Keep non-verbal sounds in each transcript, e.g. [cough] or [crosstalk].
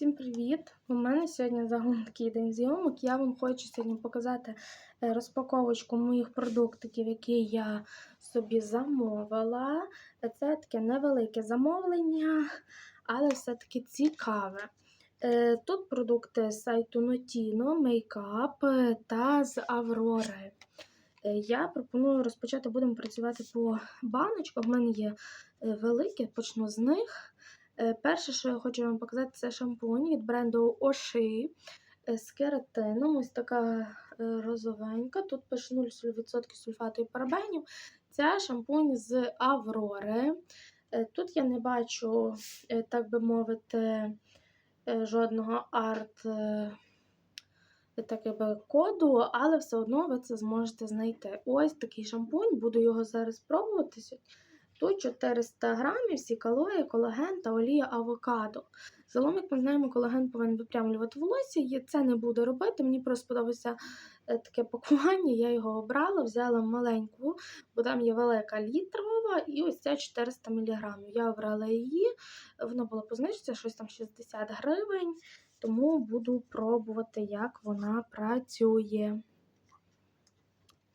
Всім привіт! У мене сьогодні загалом такий день зйомок. Я вам хочу сьогодні показати е, розпаковочку моїх продуктиків, які я собі замовила. Е, Це таке невелике замовлення, але все-таки цікаве. Е, Тут продукти з сайту Notino, мейкап та з. Е, Я пропоную розпочати, будемо працювати по баночках. В мене є великі, почну з них. Е, Перше, що я хочу вам показати, це шампунь від бренду Оши з кератином. Ось така е, розовенька. Тут пише 0% сульфату і парабенів. Це шампунь з Аврори. Е, Тут я не бачу, е, так би мовити, е, жодного арт е, так якби, коду, але все одно ви це зможете знайти. Ось такий шампунь, буду його зараз пробувати. Тут 400 грамів, всі калорії, колаген та олія авокадо. Загалом, як ми знаємо, колаген повинен випрямлювати волосся. Я це не буду робити. Мені просто сподобалося е, таке пакування. Я його обрала, взяла маленьку, бо там є велика літрова, і ось ця 400 мг. Я обрала її, вона була по знижці, щось там 60 гривень, тому буду пробувати, як вона працює.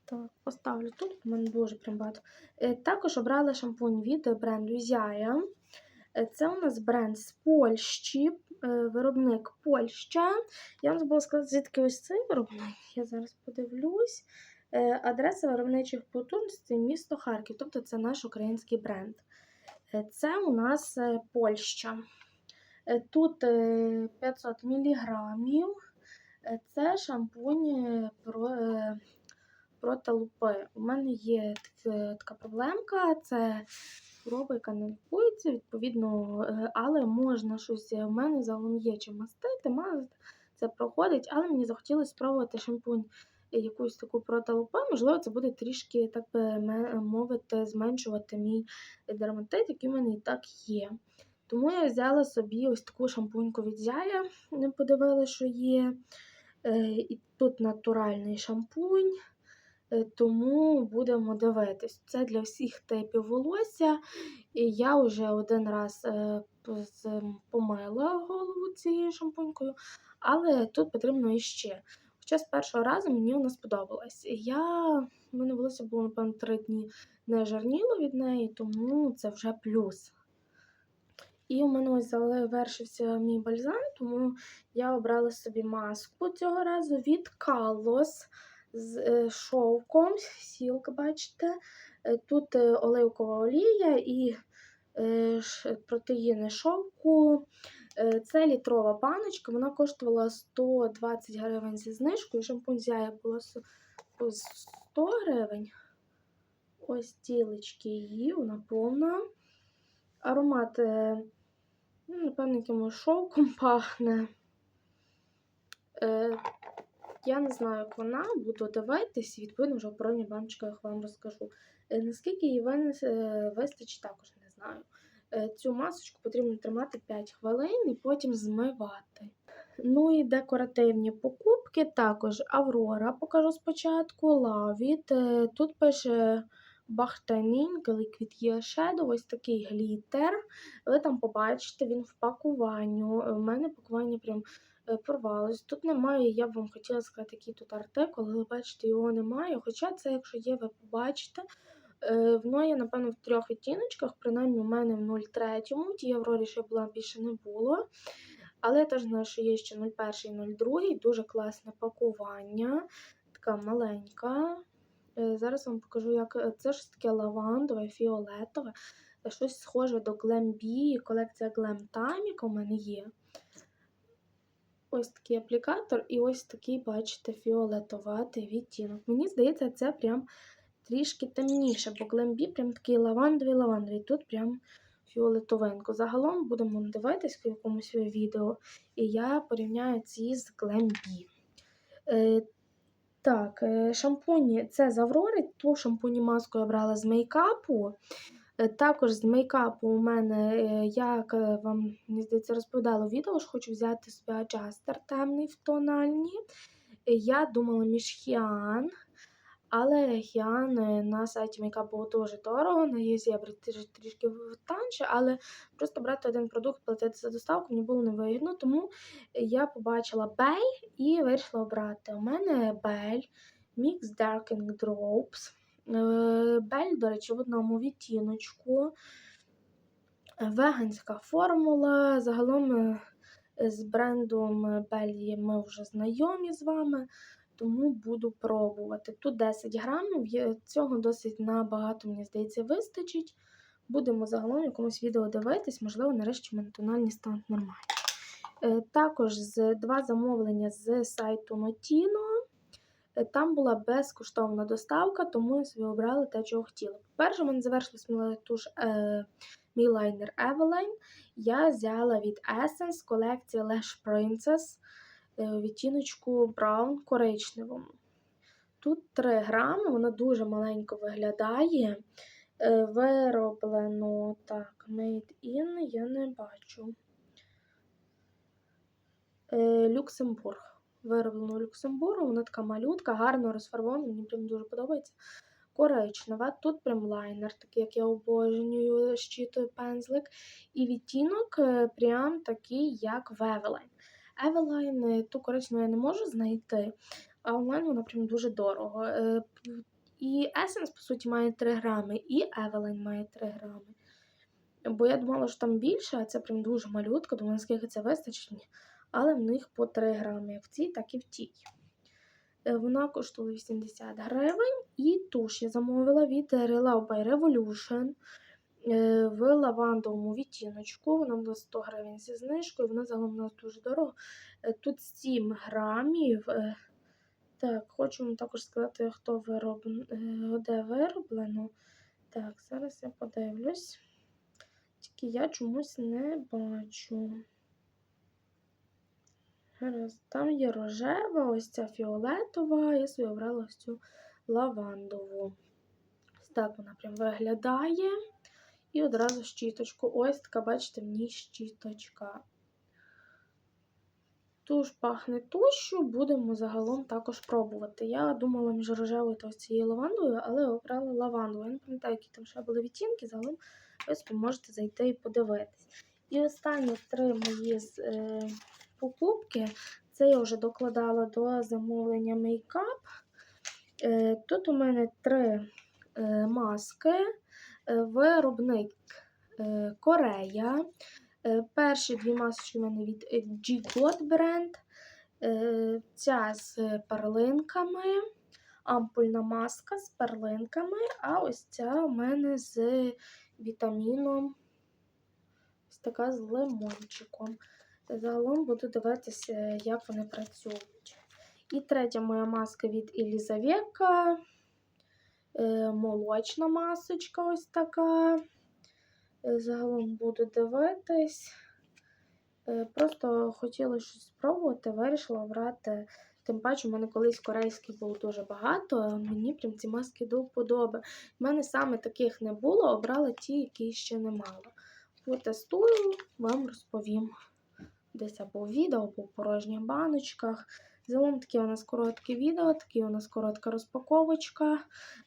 Так, поставлю тут, у мене дуже прям багато. Е, Також обрала шампунь від бренду Зяя. Е, Це у нас бренд з Польщі, е, виробник Польща. Я вам забула сказати, звідки ось цей виробник. Я зараз подивлюсь. Адреса виробничих потужностей місто Харків, тобто це наш український бренд. Це у нас Польща. Тут е, 500 мг. Це шампунь проти лупи. У мене є така проблемка, це хвороба, яка не лікується, відповідно, е, але можна щось. У мене загалом є чим мастити, це проходить, але мені захотілося спробувати шампунь е, якусь таку проти лупи. Можливо, це буде трішки, так мовити, зменшувати мій дерматит, який в мене і так є. Тому я взяла собі ось таку шампуньку від Зяя, подивилася, що є. Е, І тут натуральний шампунь. Е, Тому будемо дивитись. Це для всіх типів волосся. І я вже один раз е, помила голову цією шампунькою, але тут потрібно іще. Хоча з першого разу мені вона сподобалась. Я, в мене волосся було, напевно, три дні не жарніло від неї, тому це вже плюс. І у мене ось завершився мій бальзам, тому я обрала собі маску цього разу від Kalos з е, шовком, сілка, бачите. Е, Тут е, оливкова олія і протеїни шовку. Це літрова баночка, вона коштувала 120 гривень зі знижкою. Шампунь зяє було 100 гривень. Ось тілечки її, вона повна. Аромат, ну, напевно, якимось шовком [laughs] пахне. Я не знаю, як вона, буду дивитись, відповідно вже порожніх баночках вам розкажу. Е, Наскільки її е, вистачить, також не знаю. Е, Цю масочку потрібно тримати 5 хвилин і потім змивати. Ну і декоративні покупки також Аврора покажу спочатку. Лавіт. Тут пише Бахтанінг Liquid Year Shadow, ось такий глітер. Ви там побачите, він в пакуванню. У мене пакування прям е, порвалось. Тут немає, я б вам хотіла сказати, який тут артикул, але бачите, його немає. Хоча це, якщо є, ви побачите. Е, Воно є, напевно, в трьох відтіночках, принаймні у мене в 0,3. Тій Аврорі ще була більше не було. Але я теж знаю, що є ще 01 і 02. Дуже класне пакування, така маленька. Е, Зараз вам покажу, як це ж таке лавандове, фіолетове. Щось схоже до Glam Bee, колекція Glam Time, яка у мене є. Ось такий аплікатор і ось такий, бачите, фіолетоватий відтінок. Мені здається, це прям трішки темніше, бо Glam прям такий лавандовий лавандовий. Тут прям фіолетовенько. Загалом будемо дивитись в якомусь відео, і я порівняю ці з Glam Е, так, е, шампуні це з Аврори, ту шампуні маску я брала з мейкапу. Е, Також з мейкапу у мене, е, як е, вам мені здається, розповідала відео, що хочу взяти собі аджастер темний в тональні. Я думала між Хіан, Але Гіан е, на сайті Мейкап було дуже дорого, на Єзєбрі трішки танче, але просто брати один продукт, платити за доставку мені було невигідно, тому я побачила Бель і вирішила обрати. У мене Бель Mix Darkening Drops. Е, Бель, до речі, в одному відтіночку. Веганська формула. Загалом е, з брендом Белі ми вже знайомі з вами, тому буду пробувати. Тут 10 грамів, цього досить набагато, мені здається, вистачить. Будемо загалом в якомусь відео дивитись, можливо, нарешті мене стануть нормальні. Е, Також два замовлення з сайту Notino. Е, Там була безкоштовна доставка, тому я собі обрала те, чого хотіла. По-перше, в мене завершилась туш е, мій лайнер Eveline. Я взяла від Essence колекції Lash Princess е, відтіночку Brown коричневому. Тут 3 грами, вона дуже маленько виглядає. Е, Вироблено так, made in, я не бачу. Люксембург. Вироблено у Люксембургу, вона така малютка, гарно розфарбована, мені прям дуже подобається. Коричнева. Тут прям лайнер, такий, як я обожнюю, щитою пензлик. І відтінок е, прям такий, як в Eveline. Eveline, е, ту коричневу я не можу знайти, а онлайн вона прям дуже дорого. Е, І Essence, по суті, має 3 грами, і Eveline має 3 грами. Бо я думала, що там більше, а це прям дуже малютка, думаю, наскільки це вистачить. Але в них по 3 грами, як в цій, так і в тій. Е, Вона коштує 80 гривень. І туш я замовила від Relau by Revolution е, в лавандовому відтіночку. Вона була 100 гривень зі знижкою, вона загалом у нас дуже дорого. Е, Тут 7 грамів. Так, хочу вам також сказати, хто вироб... де вироблено. Так, зараз я подивлюсь. Тільки я чомусь не бачу. Гаразд, там є рожева, ось ця фіолетова, я собі обрала ось цю лавандову. Ось так вона прям виглядає. І одразу щіточку. Ось така, бачите, в ній щіточка. Туш пахне тушю, будемо загалом також пробувати. Я думала між рожевою та ось цією лавандою, але обрала лавандову. Я не пам'ятаю, які там ще були відтінки, загалом ви можете зайти і подивитись. І останні три мої з, е, покупки. Це я вже докладала до замовлення мейкап. Е, тут у мене три е, маски. Е, виробник Корея. Перші дві масочки у мене від G-God бренд. Ця з перлинками. Ампульна маска з перлинками. А ось ця у мене з вітаміном. Ось така з лимончиком. Загалом буду дивитися, як вони працюють. І третя моя маска від Елізавека. Е, молочна масочка ось така. Е, Загалом буду дивитись. Е, Просто хотіла щось спробувати, вирішила обрати. Тим паче, у мене колись корейських було дуже багато, а мені прям ці маски до вподоби. У мене саме таких не було, обрала ті, які ще не мала. Потестую, вам розповім. Десь або відео, або в порожніх баночках. Загалом таке у нас коротке відео, таке у нас коротка розпаковочка.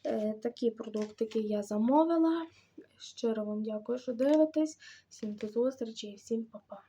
Е, такі продуктики я замовила. Щиро вам дякую, що дивитесь. Всім до зустрічі і всім па-па.